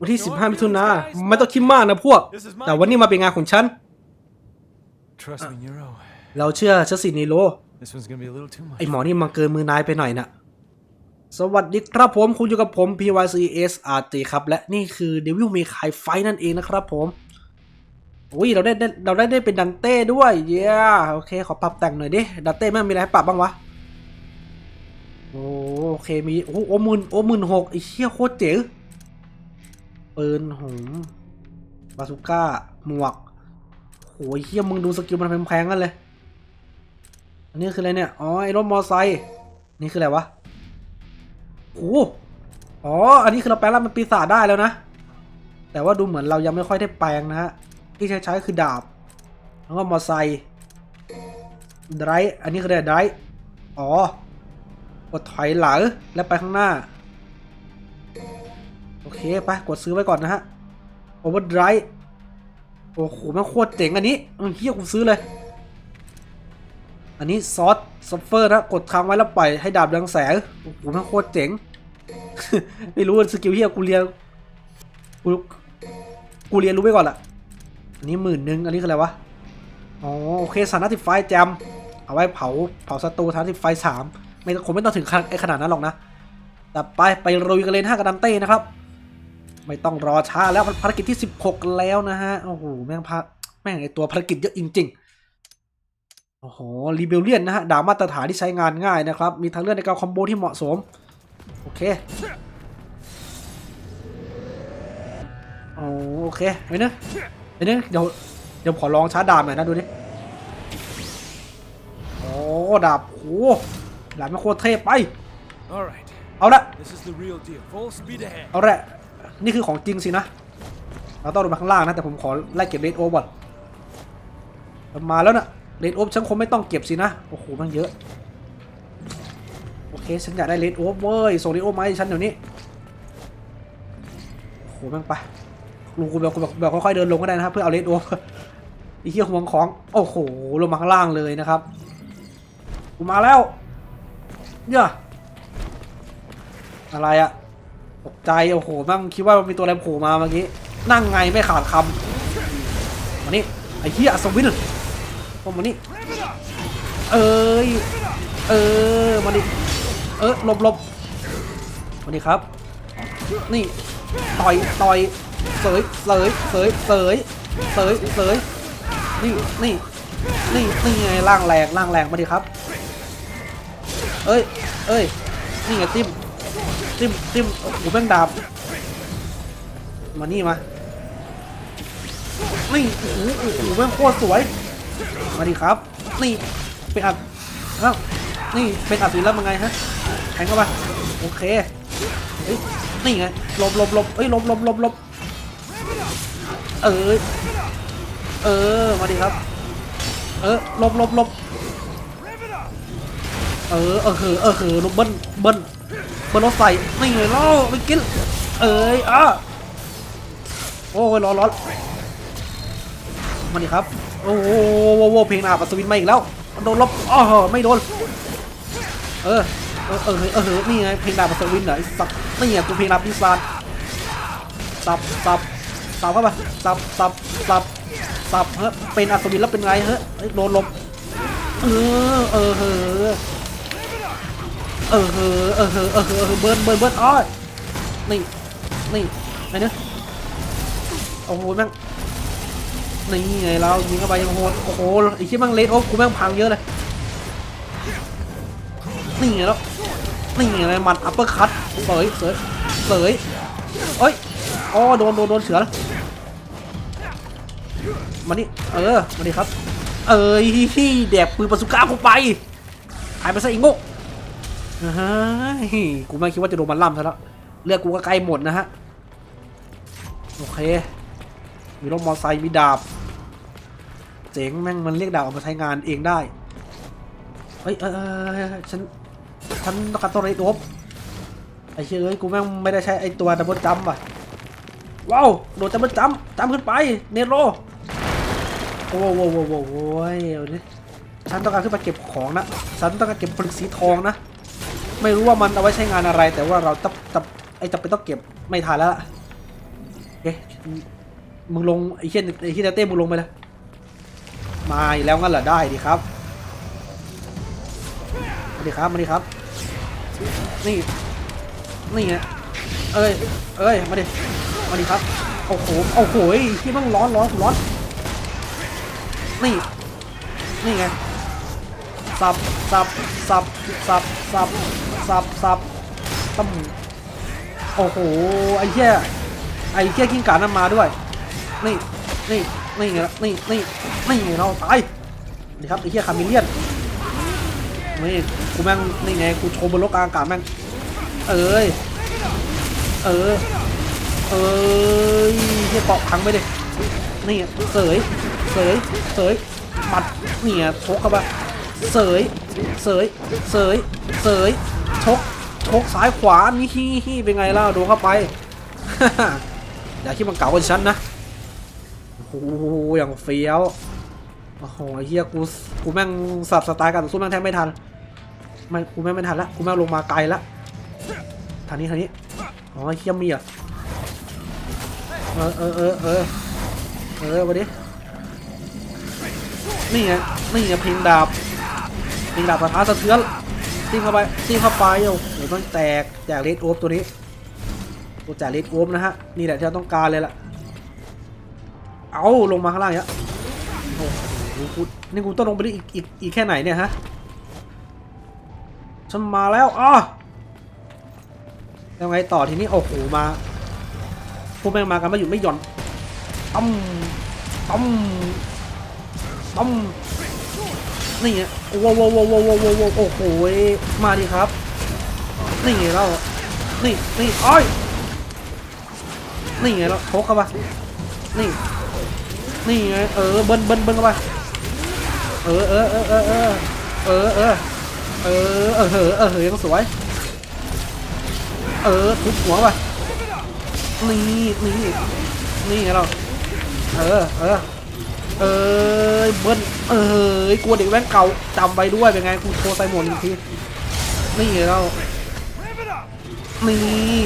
วันที่ 15 มิถุนาไม่ต้องคิดมากนะพวก แต่วันนี้มาเป็นงานของฉัน Trust me, Nero. เราเชื่อฉันสินีโร This one's gonna be a little too much. ไอหมอนี่มาเกินมือนายไปหน่อยนะสวัสดีครับผมคุณอยู่กับผม PYCS RT ครับ และนี่คือ Devil May Cry Fight นั่นเองนะครับผมอุ้ยเราได้ได้เราได้ได้เป็นดันเต้ด้วยเย้โอเค ขอปรับแต่งหน่อยดิดันเต้แม่งมีอะไรให้ปรับบ้างวะโอ้โอเคมีโอ้โอ้หมื่นโอ้หมื่นหกไอ้เชี่ยโคตรเจ๋ง ปืนหงบาซูก้า หมวกโอ้ยเฮียมึงดูสกิลมันแพงๆกันเลย อันนี้คืออะไรเนี่ย อ๋อ ไอ้รถมอไซค์ นี่คืออะไรวะโอ้อ๋อ อันนี้คือเราแปลงร่างเป็นปีศาจได้แล้วนะ แต่ว่าดูเหมือนเรายังไม่ค่อยได้แปลงนะฮะ ที่ใช้ใช้คือดาบ แล้วก็มอไซค์ไดร์อันนี้คืออะไรไดร์อ๋อกดถอยหลังแล้วไปข้างหน้า เคไปกดซื้อไว้ก่อนนะฮะโอเวอร์ไดรฟ์โอ้โหมันโคตรเจ๋งอันนี้อืมเฮียกูซื้อเลย อันนี้ซอสซัฟเฟอร์นะกดค้างไว้แล้วปล่อยให้ดาบเรืองแสงโอ้โหมันโคตรเจ๋งไม่รู้ว่าสกิลเฮียกูเรียนกูกูเรียนรู้ไปก่อนละอันนี้หมื่นหนึ่งอันนี้คืออะไรวะอ๋อโอเคสารติไฟแจมเอาไว้เผาเผาศัตรูสารติไฟสามไม่คงไม่ต้องถึงขนาดไอขนาดนั้นหรอกนะแต่ไปไปรุยกันเลยห้ากับดันเต้นะครับ ไม่ต้องรอช้าแล้วภารกิจที่ 16 แล้วนะฮะ โอ้โห แม่งพะแม่งไอตัวภารกิจเยอะจริง ๆ โอ้โหรีเบลเลียนนะฮะ ดาบมาตรฐานที่ใช้งานง่ายนะครับ มีทางเลือกในการคอมโบที่เหมาะสม โอเคเอาโอเคเฮ้ยเนอะเฮ้ยเนอะเดี๋ยวเดี๋ยวขอลองชาร์จดาบหน่อยนะดูดิโอ้ดาบโอ้ดาบมันโคตรเทพไป All right, เอาละ this is the real deal. Full speed ahead. เอาละ นี่คือของจริงสินะ เราต้องลงมาข้างล่างนะ แต่ผมขอไล่เก็บเลดโอก่อนมันมาแล้วนะเลดโอฉันคงไม่ต้องเก็บสินะ โอ้โหมันเยอะ โอเค ฉันอยากได้เลดโอเว้ยส่งเลดโอมาให้ฉันเดี๋ยวนี้ โอ้โหแม่งไปลุงกูแบบแบบแบบค่อยๆเดินลงก็ได้นะครับเพื่อเอาเลดโอไอ้เหี้ยห่วงของ โอ้โห ลงมาข้างล่างเลยนะครับกูมาแล้วเย่าอะไรอะ ตกใจโอ้โหมั่งคิดว่ามีตัวอะไรโผล่มาเมื่อกี้ นั่งไงไม่ขาดคำมานี่ไอ้เหี้ยอัศวินพวกมานี่เอ้ยเออมาดิเออหลบหลบมาดิครับ นี่ต่อยต่อยเสยเสยเสยเสยเสยเสยนี่นี่นี่นี่ไงล่างแรงล่างแรงมาดิครับ เอ้ยเอ้ยนี่ไงจิ้ม จิ้มจิ้มโอ้โหแม่งดาบมานี่มานี่โอ้โหโอ้โหแม่งโคตรสวย มาดิครับ นี่เป็นอัดเอ้านี่เป็นอัดสีแล้วมันไงฮะแทงเข้าไปโอเคเฮ้ยนี่ไงลบลบลบเอ้ยลบลบลบลบเออเออมาดิครับ เออลบลบลบเออเออเหอเออเหอลบเบิ้ล เบิ้ลบนรถไฟไม่เลยล่อไปกินเอ้ยอะโอ้ยร้อนร้อนมาดิครับโอ้โหโอ้โหเพลงอาบอัศวินมาอีกแล้วโดนลบอ๋อไม่โดนเออเออเออเออนี่ไงเพลงดาบอัศวินเหรอสับนี่ไงกูเพลงดาบพิซานสับสับสับเข้าไปสับสับสับสับเฮ้ยเป็นอัศวินแล้วเป็นไงเฮ้ยเฮ้ยโดนลบเออเออเออ เออเออเออเออเออเออเบิร์นเบิร์นเบิร์นอ้อยนี่นี่ไงเนี่ยโอ้โหแม่งนี่ไงเรายิงเข้าไปยังโหดโอ้โหไอ้ที่แม่งเลดโอ้กูแม่งพังเยอะเลยนี่ไงแล้วนี่ไงเลยมันอัปเปอร์คัตเสยเสยเสยเอ้ยอ๋อโดนโดนโดนเสือแล้วมานี่เออมาดิครับ เอ้ยแดกปืนปาสุก้ากูไปหายไปซะอีกโง่ เฮ้ยกูไม่คิดว่าจะโดนมันล่ำซะแล้ว เลือดกูก็ใกล้หมดนะฮะ โอเค มีรถมอเตอร์ไซค์มีดาบ เจ๋งแม่งมันเรียกดาบออกมาใช้งานเองได้ เฮ้ยเออเออเออฉัน ฉันต้องการตัวไรโดบไอ้เชื่อเอ้ยกูแม่งไม่ได้ใช้ไอ้ตัวดับเบิลจัมป์อะ ว้าว โดดดับเบิลจัมป์จัมป์ขึ้นไป เนโรโอ้โหโว้โวโว้โว้ยเอาดิฉันต้องการขึ้นไปเก็บของนะ ฉันต้องการเก็บผลึกสีทองนะ ไม่รู้ว่ามันเอาไว้ใช้งานอะไร แต่ว่าเราต้องต้องไอ้จำเป็นต้องเก็บไม่ทันแล้วล่ะเอ๊ะมึงลงไอ้เหี้ยไอ้เหี้ยเต้มึงลงไปเลยมาอีกแล้วงั้นเหรอได้ดีครับมาดิครับมาดิครับ นี่ นี่ไงเอ้ยเอ้ยมาดิมาดิครับโอ้โหโอ้โหที่มันร้อนร้อนร้อนนี่ นี่ไงสับสับสับสับสับ สับสับตั้มโอ้โหไอ้เหี้ยไอ้เหี้ยกิ้งก่านั่นมาด้วย นี่นี่นี่ไงล่ะนี่นี่นี่ไงเราตายนี่ครับไอ้เหี้ยคามิเลียนนี่กูแม่งนี่ไงกูโชว์บนโลกกลางอากาศแม่งเอ้ยเออเอ้ยเหี้ยเกาะพังไปดินี่ไงเสยเสยเสยหมัดเนี่ไงชกเข้าไปเสยเสยเสยเสย ชกชกซ้ายขวานี่ฮี่ฮี่เป็นไงล่ะโดนเข้าไป อย่าคิดมันเก่ากว่าฉันนะโอ้โหอย่างเฟี้ยวโอ้โหเฮียกูกูแม่งสับสไตล์กันต่อสู้แม่งแทบไม่ทันไม่กูแม่งไม่ทันละกูแม่งลงมาไกลละทางนี้ทางนี้อ๋อเฮียมีอะเออเออเออเออเออมาดินี่ไงนี่ไงพิงดาบพิงดาบสะท้านสะเทือน ติ้งเข้าไปติ้งเข้าไปโอ้โหมันแตกแตกเลดโอฟตัวนี้ตัวแจกเลดโอฟนะฮะนี่แหละที่เราต้องการเลยล่ะเอาลงมาข้างล่างเนี่ยโอ้โหกูนี่กูต้องลงไปได้อีกอีกอีกแค่ไหนเนี่ยฮะฉันมาแล้วอ้อยังไงต่อทีนี้โอ้โหมาพวกแม่งมากันไม่หยุดไม่หย่อนต้มต้มต้มนี่ไง โว้วโว้วโว้วโว้วโว้วโว้วโว้วโอ้โหมาดิครับ นี่ไงเรานี่นี่อ้อยนี่ไงเราโชกเข้าไปนี่ นี่ไง เออ เบิ้ลเบิ้ลเบิ้ลเข้าไปเออเออเออเออเออเออเออเออเออเออเออเออยังสวย เออทุบหัวไปนี่นี่นี่ไงเรา เออเออ เออเบิ้ลเออกลัวเด็กแว้นเก่าจำไปด้วยเป็นไงกูโทรใส่หมวกหนึ่งทีนี่เรานี่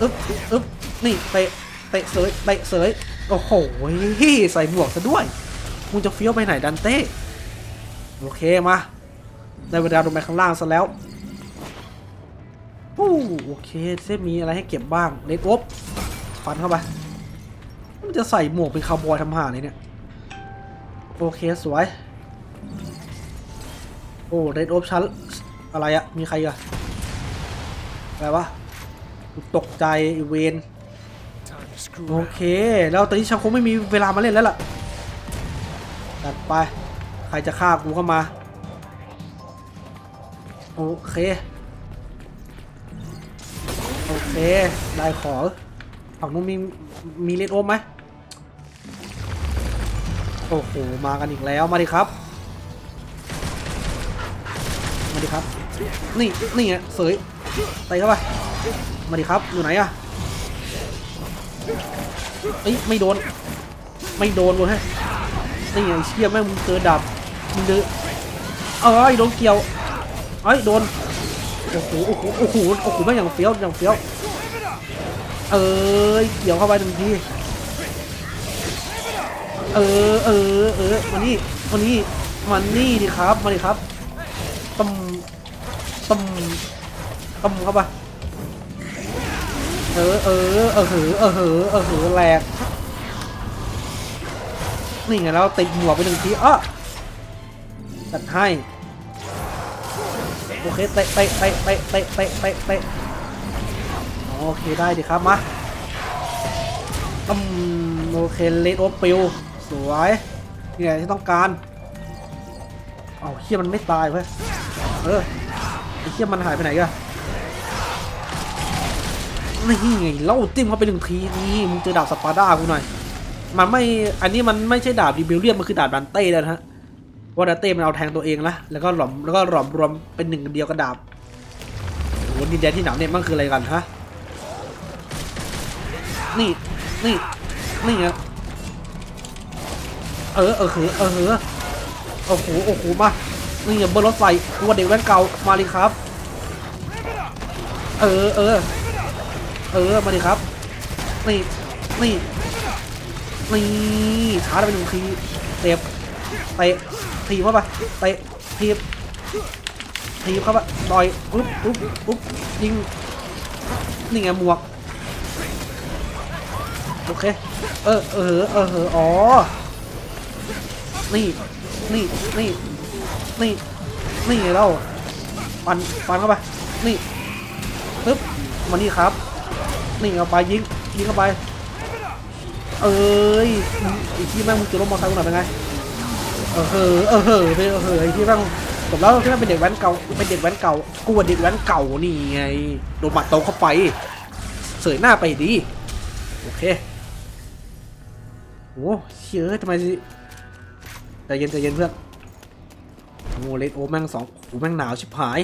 อึ๊บอึ๊บนี่เตะเตะเสยเตะเสยโอ้โหใส่หมวกซะด้วยมึงจะเฟี้ยวไปไหนดันเต้โอเคมาได้เวลาลงไปข้างล่างซะแล้วโอ้โอเคเซมีอะไรให้เก็บบ้างเลดอบฟันเข้าไป จะใส่หมวกเป็นคาวบอยทำห่าเลยเนี่ย โอเค สวย โอ้เลดโอบชั้นอะไรอะมีใครอะอะไรวะตกใจอ้เวนโอเค แล้วตอนนี้ฉันคงไม่มีเวลามาเล่นแล้วล่ะตัดไป ใครจะฆ่ากูก็มา โอเค โอเค ได้ขอฝั่งนู้นมีมีเลดโอมไหม โอ้โห มากันอีกแล้ว มาดิครับ มาดิครับ นี่ นี่ไงเสยไปเข้าไป มาดิครับ อยู่ไหนอะเอ้ย ไม่โดน ไม่โดนเลยฮะ นี่ไงเชี่ยแม่งมึงเจอดับ มึงเจอเอ้ยโดนเกี่ยวเอ้ย โดน โอ้โห โอ้โห โอ้โห โอ้โห แม่งอย่างเฟี้ยวอย่างเฟี้ยว เอ้ย เกี่ยวเข้าไปหนึ่งที เออเออเออมานี่มานี่มานี่ดิครับมาดิครับตำตำตำเข้าไปเออเออเออเหอเออเหอเออเหอแหลกนี่ไงแล้วติดหมวกไปหนึ่งทีอะตัดให้โอเคเตะเตะเตะเตะเตะเตะเตะเตะโอเคได้ดิครับมาอืมโอเคเลดโอปิว สวยนี่ไงที่ต้องการเอาเฮียมันไม่ตายเว้ยเออไอเฮียมันหายไปไหนกันนี่ไงเล่าจิ้มเขาไปหนึ่งทีนี่มึงเจอดาบสปาร์ด้ากูหน่อยมันไม่อันนี้มันไม่ใช่ดาบดิเบลเลียมมันคือดาบดันเต้แล้วนะฮะว่าดันเต้มันเอาแทงตัวเองละแล้วก็หลอมแล้วก็หลอมรวมเป็นหนึ่งเดียวกับดาบโอ้โหดินแดนที่หนาวเนี่ยมันคืออะไรกันฮะนี่นี่นี่ไง เออเออเหอเออเหอโอ้โหโอ้โหมานี่ไงเบอร์รถไฟกลัวเด็กแว่นเก่ามาเลยครับ เออเออเออมาดิครับนี่นี่นี่ชาร์จไปหนึ่งทีเตะเตะทีเข้าไปเตะทีบทีบเข้าไปต่อยปุ๊บปุ๊บปุ๊บยิงนี่ไงหมวกโอเค เออ เออ เออเอออ๋อ นี่นี่นี่นี่นี่เราปันปันเข้าไปนี่ปึ๊บมานี่ครับ นี่เอาไปยิงยิงเข้าไป เอ้ยมึงไอที่แม่งมึงจะลงมอเตอร์ไซค์กูหน่อยเป็นไงเออเออเออเออเออเออไอ้ที่แม่งจบแล้วที่แม่งเป็นเด็กแว้นเก่าเป็นเด็กแว้นเก่ากูว่าเด็กแว้นเก่านี่ไงโดนหมัดโตเข้าไปเสยหน้าไปดีโอเคโอ้เชื่อทำไมสิ ใจเย็นใจเย็นเพื่อนโอ้เลดโอแม่งสองโอ้แม่งหนาวชิบหาย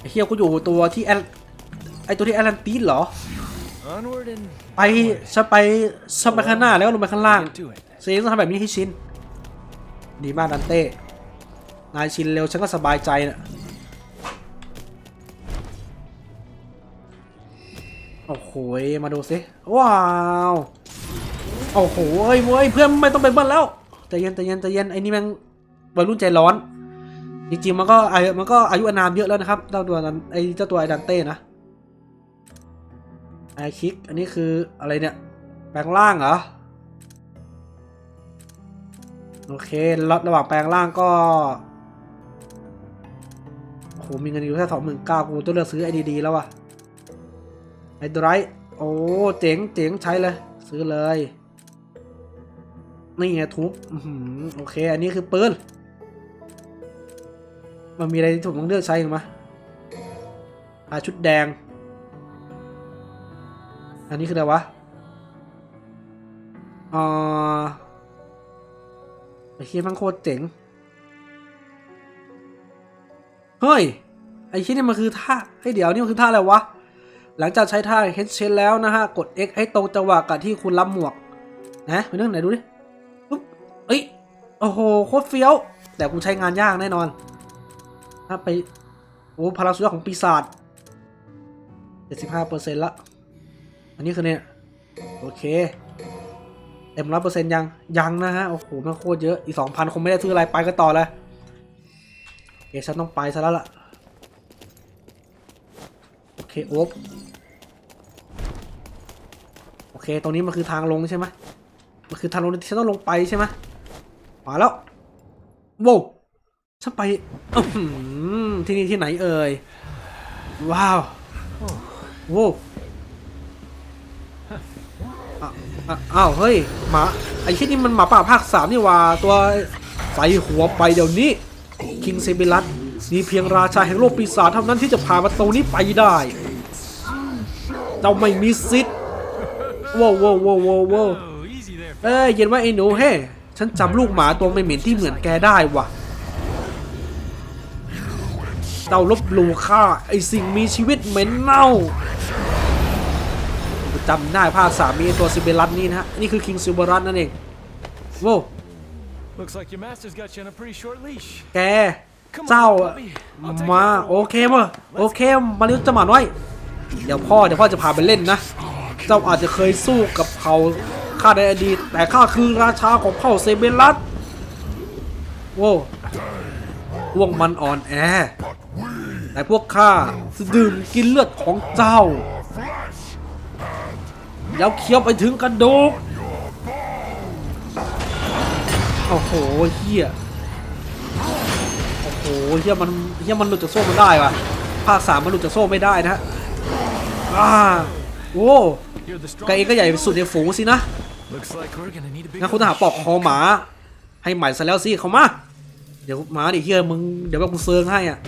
ไอ้เฮียกูอยู่ตัวที่แอลไอตัวที่แอตแลนติสเหรอไปฉันไปฉันไปข้างหน้าแล้วลงไปข้างล่างเซนต้องทำแบบนี้ให้ชินดีมากดันเต้นายชินเร็วฉันก็สบายใจนะโอ้โหยมาดูสิว้าวโอ้โหเอ้ยเว้ยเพื่อนไม่ต้องไปเบิ้ลแล้ว ใจเย็นใจเย็นใจเย็นไอ้นี่แม่งวัยรุ่นใจร้อน จริงๆมันก็อายุมันก็อายุอนามเยอะแล้วนะครับเจ้าตัวนั้นไอ้เจ้าตัวไอ้ดันเต้นะไอคิกอันนี้คืออะไรเนี่ยแปลงร่างเหรอโอเคระระหว่างแปลงร่างก็โหมีเงินอยู่แค่สองหมื่นเก้ากูต้องเลือกซื้อไอดีๆแล้ววะไอดไรโอ้เจ๋งเจ๋งใช้เลย ซื้อเลย นี่ไงทุบโอเค อันนี้คือปืน มันมีอะไรที่ถูกต้องเลือกใช้กันไหมอ่าชุดแดง อันนี้คืออะไรวะอ่าไอ้เฮียมันโคตรเจ๋ง เฮ้ย ไอ้เฮียนี่มันคือท่าเฮ้เดี๋ยวนี่มันคือท่าอะไรวะ หลังจากใช้ท่าเฮดเชนแล้วนะฮะ กด X ให้ตรงจังหวะกับที่คุณรับหมวก นะไปเรื่องไหนดูดิ เอ้ย โอ้โห โคตรเฟี้ยว แต่กูใช้งานยากแน่นอน ถ้าไป โอ้พลังสุดยอดของปีศาจ75%ละ อันนี้คือเนี่ย โอเค เต็มร้อยเปอร์เซ็นต์ยัง ยังนะฮะ โอ้โหมันโคตรเยอะ อีกสองพันคงไม่ได้ซื้ออะไรไปก็ต่อเลยโอเคฉันต้องไปซะแล้วล่ะ โอเคโอ๊บโอเค ตรงนี้มันคือทางลงใช่ไหมมันคือทางลงที่ฉันต้องลงไปใช่ไหม มาแล้วโว้วฉันไปอื้อหือที่นี่ที่ไหนเอ่ย ว้าวโว้วอะอะอ้าว เฮ้ย หมา ไอ้ที่นี่มันหมาป่าภาคสามนี่หว่าตัวใส่หัวไปเดี๋ยวนี้ คิงเซเบรัสมีเพียงราชาแห่งโลกปีศาจเท่านั้นที่จะผ่านประตูนี้ไปได้เจ้าไม่มีสิทธิ์ว้าวว้าวว้าวว้าวว้าว Oh, easy there. เอ้ยเย็นว่าไอ้หนูเฮ้ ฉันจำลูกหมาตัวไม่เหม็นที่เหมือนแกได้ว่ะเจ้าลบหลู่ข้าไอสิ่งมีชีวิตเหม็นเน่าจำได้ภาคสามมีตัวซิเบรัสนี่นะฮะ นี่คือคิงซิเบรัสนั่นเองโว้ว Looks like your master's got you on a pretty short leash. แก เจ้าอะมา โอเคมาโอเค มาเลี้ยงจะหมาน้อย เดี๋ยวพ่อ เดี๋ยวพ่อจะพาไปเล่นนะ เจ้าอาจจะเคยสู้กับเผ่า ข้าในอดีตแต่ข้าคือราชาของเผ่าเซเบรัสโว้วพวกมันอ่อนแอ แต่พวกข้าจะดื่มกินเลือดของเจ้า แล้วเคี้ยวไปถึงกระดูกโอ้โหเฮียโอ้โหเฮียมันเฮียมันหลุดจากโซ่มันได้ว่ะภาคสามมันหลุดจากโซ่ไม่ได้นะฮะอ่า โอ้ You're the แกเองก็ใหญ่สุดในฝูงสินะ Looks like we're gonna need a big งั้นคุณทหารปอกคอหมา ให้ใหม่ซะแล้วสิเขามา เดี๋ยวหมาดิเฮียมึงเดี๋ยวแบบกูเซิงให้อะ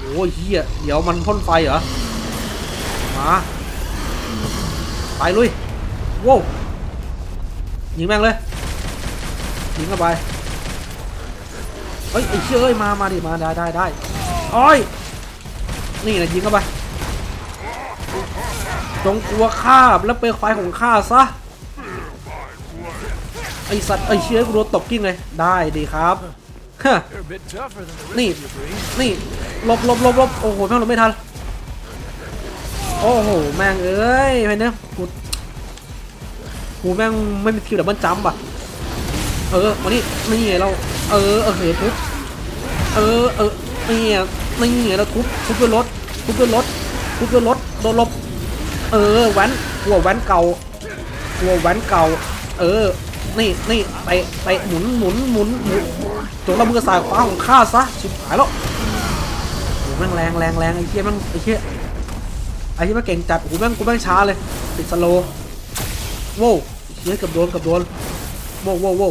โอ้ยเฮียเดี๋ยวมันพ่นไฟเหรอมาไปลุยโว้วยิงแม่งเลยยิงเข้าไปเฮ้ยไอ้เชี่ยเอ้ยมามาดิมาได้ได้ได้โอ้ยนี่นะยิงเข้าไป จงกลัวข้าและเปลวไฟของข้าซะไอสัตว์ไอเชี่ยกูโดนตบกิ้งเลยได้ดีครับฮะนี่นี่หลบหลบหลบหลบโอ้โหแม่งหลบไม่ทันโอ้โหแม่งเอ้ยไปเนี่ยกูกูแม่งไม่มีคิวดับเบิลจัมป์อะเออมานี่นี่ไงเราเออเออเหยทุบเออเออนี่ไงนี่ไงเราทุบทุบด้วยรถทุบด้วยรถทุบด้วยรถโดนลบ เออแว้นกลัวแว้นเก่ากลัวแว้นเก่า เออ นี่นี่ไปไปหมุนหมุนหมุนหมุนจงละมือสายฟ้าของข้าซะชิบหายแล้วโอ้แม่งแรงแรงแรงไอ้เหี้ยแม่งไอ้เหี้ยไอ้เหี้ยแม่งเก่งจัดโอ้แม่งกูแม่งช้าเลย ติดสโลว์โว้เหี้ยกับโดนกับโดนโว้โว้วโว้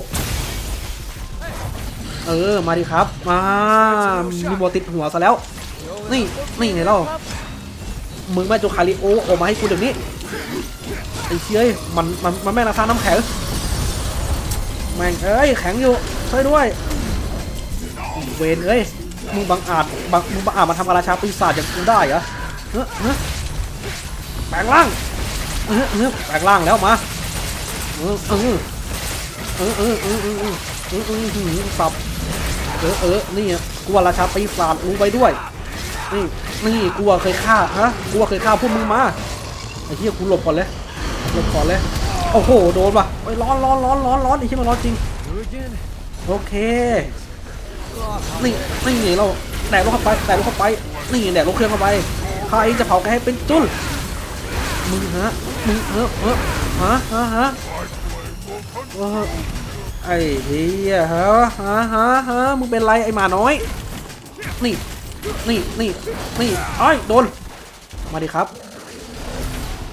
เออมาดิครับมามีโมติดหัวซะแล้ว นี่นี่ไงเล่า มึงแม่โจคาริโอออกมาให้กูเดี๋ยวนี้ไอ้เชี่ยมันมันมันแม่งราคาน้ำแข็งแม่งเอ้ยแข็งอยู่ช่วยด้วยเวนเอ้ยมึงบังอาจบังมึงบังอาจมาทำอาราชาปีศาจอย่างกูได้เหรอเฮ้ยเฮ้ยแปลงร่างเฮ้ยเฮ้ยแปลงร่างแล้วมาเออเออเออเออเออเออเออเออเออเออสับเออเออนี่อะกูว่าราชาปีศาจรู้ไปด้วยนี่ นี่กูเคยฆ่าฮะกูเคยฆ่าพวกมึงมาไอ้เหี้ยกูหลบก่อนเลยหลบก่อนเลยโอ้โหโดนว่ะไอ้ร้อนร้อนร้อนร้อนร้อนไอ้เหี้ยมันร้อนจริงโอเคนี่นี่ไงเราแดดลงเข้าไปแดดลงเข้าไปนี่แดดลงเครื่องเข้าไปใครจะเผาแกให้เป็นจุ้นมึงฮะมึงเออเออฮะฮะฮะไอ้เหี้ยฮะฮะฮะมึงเป็นไรไอ้หมาน้อยนี่ นี่นี่นี่ไอ้ยโดน มาดิครับ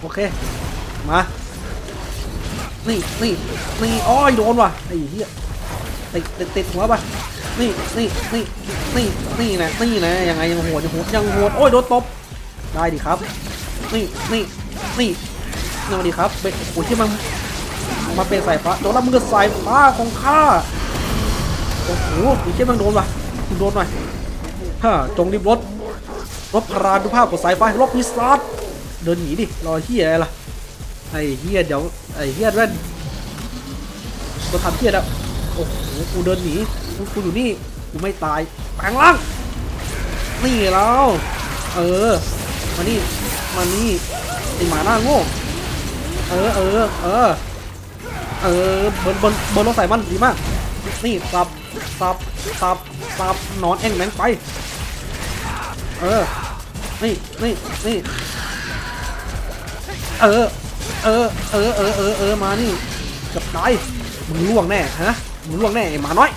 โอเค มา นี่นี่นี่อ้อยโดนว่ะไอ้เหี้ยติดติดติดหัวไปนี่นี่นี่นี่นี่นะนี่นะยังไงยังโหดยังโหดยังโหดโอ้ยโดนตบได้ดิครับ นี่นี่นี่นี่มาดิครับเบ็ดโอ้ยที่มันมาเป็นสายฟ้าโดนล้วมือสายฟ้าของข้าโอ้โหไอ้เชี่ยมันโดนว่ะโดนหน่อย ฮ่าจงรีบรถรบพรานุภาพกดสายไฟรบพิศาจเดินหนีดิรอเฮียอะไรล่ะไอ้เฮียเดี๋ยวไอ้เฮียแว่นตัวทำเฮียแล้วโอ้โหกูเดินหนีกูกูอยู่นี่กูไม่ตายแปลงร่างนี่เราเออมานี่มานี่ไอหมาหน้าโง่เออเออเออเออบนบนบนรถใส่มันดีมากนี่สับสับสับสับนอนแอ่งแมงไป เออ นี่ นี่ นี่ เออ เออ เออ เออ เออ เออ มานี่เกับตาย มึงล่วงแน่ฮะ มึงล่วงแน่ไอ้หมาน้อย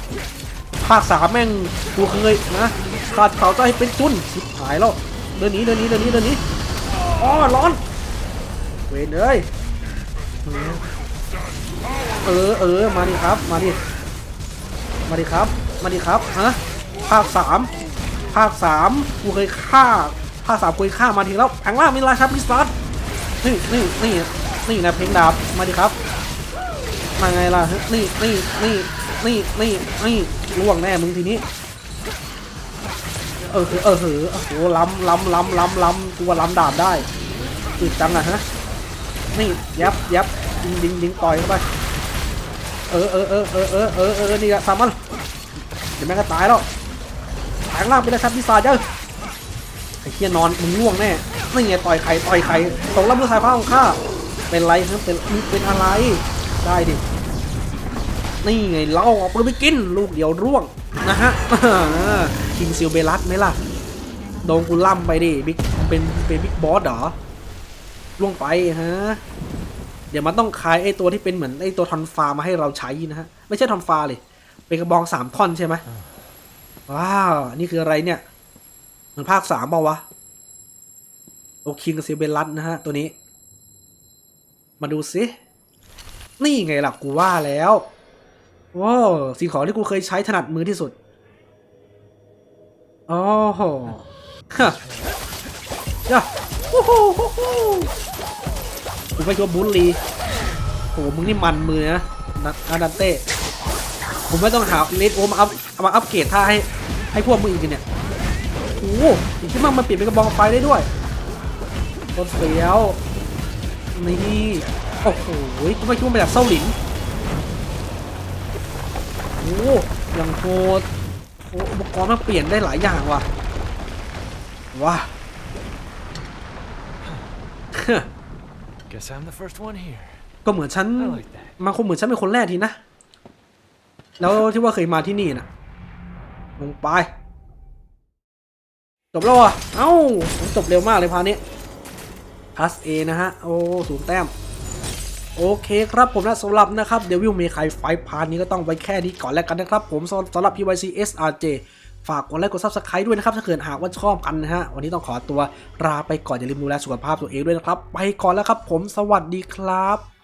ภาคสามแม่งกูเคยนะขาดเขาให้เป็นจุนชิบหายแล้วเดินหนีเดินหนีเดินหนีเดินหนีอ๋อร้อน เวนเอ้ยเออ เออ มาดิครับ มาดิ มาดิครับ มาดิครับ ฮะ ภาคสาม ภาคสามกูเคยฆ่า ภาคสามกูเคยฆ่ามาทีแล้วแผงล่างมีราชาพิศาจนี่นี่นี่นี่นะเพลงดาบมาดิครับมาไงล่ะนี่นี่นี่นี่นี่นี่ล่วงแน่มึงทีนี้ เออเออเออโอ้โหล้ำล้ำล้ำล้ำล้ำกูว่าล้ำดาบได้อึดจังอะฮะนี่ยับยับยิงยิงยิงต่อยเข้าไปเออเออเออเออเออเออเออนี่อะสามมันเดี๋ยวแม่งก็ตายแล้ว แปลงร่างเป็นราชาพิศาเจ้าไอ้เคียนอนมึงล่วงแน่นี่ไงต่อยไข่ต่อยไข่ตกรับมือสายฟ้าของข้าเป็นไรครับเป็นเป็นอะไรได้ดินี่ไงเราเอาปืนไปกินลูกเดียวร่วงนะฮะคิงซิลเบลัสไหมล่ะโดนกูล่ำไปดิบิ๊กเป็นเป็นบิ๊กบอสเหรอล่วงไปฮะเดี๋ยวมันต้องคายไอตัวที่เป็นเหมือนไอตัวทอนฟ้ามาให้เราใช้นะฮะไม่ใช่ทอนฟ้าเลยเป็นกระบองสามท่อนใช่ไหม ว้าว นี่คืออะไรเนี่ย เหมือนภาคสามเปล่าวะ โอคิงกับเซเบลัสนะฮะ ตัวนี้ มาดูสิ นี่ไงล่ะกูว่าแล้วว้าวสิ่งของที่กูเคยใช้ถนัดมือที่สุดโอ้โหฮะย่าโอ้โหโอ้โหกูไม่คิดว่าบุลลีโหมึงนี่มันมือนะนัอาดันเต้ ผมไม่ต้องหาเลดโอมาอัพเอามาอัพเกรดท่าให้ให้พวกมึงอีกเนี่ยโอ้โหอีกที่มั่งมันเปลี่ยนเป็นกระบองไฟได้ด้วยต้นเฟี้ยวนี่โอ้โหกูไม่คิดว่ามาจากเส้าหลินโอ้โหอย่างโหดโอ้อุปกรณ์มันเปลี่ยนได้หลายอย่างว่ะว้า Guess I'm the first one here. ก็เหมือนฉัน I like that. มันคงเหมือนฉันเป็นคนแรกทีนะ แล้วที่ว่าเคยมาที่นี่นะลงไป จบแล้วอะ เอ้าจบเร็วมากเลยพานี้พาสเอนะฮะ โอ้สูงแต้ม โอเคครับผมนะสำหรับนะครับเดวิลเมคายไฟพาร์ทนี้ก็ต้องไว้แค่นี้ก่อนแล้วกันนะครับ ผมสำสำหรับ PYC SRJ ฝากกดไลค์กด Subscribe ด้วยนะครับ ถ้าเกิดหากว่าชอบกันนะฮะ วันนี้ต้องขอตัวลาไปก่อนอย่าลืมดูแลสุขภาพตัวเองด้วยนะครับ ไปก่อนแล้วครับผมสวัสดีครับ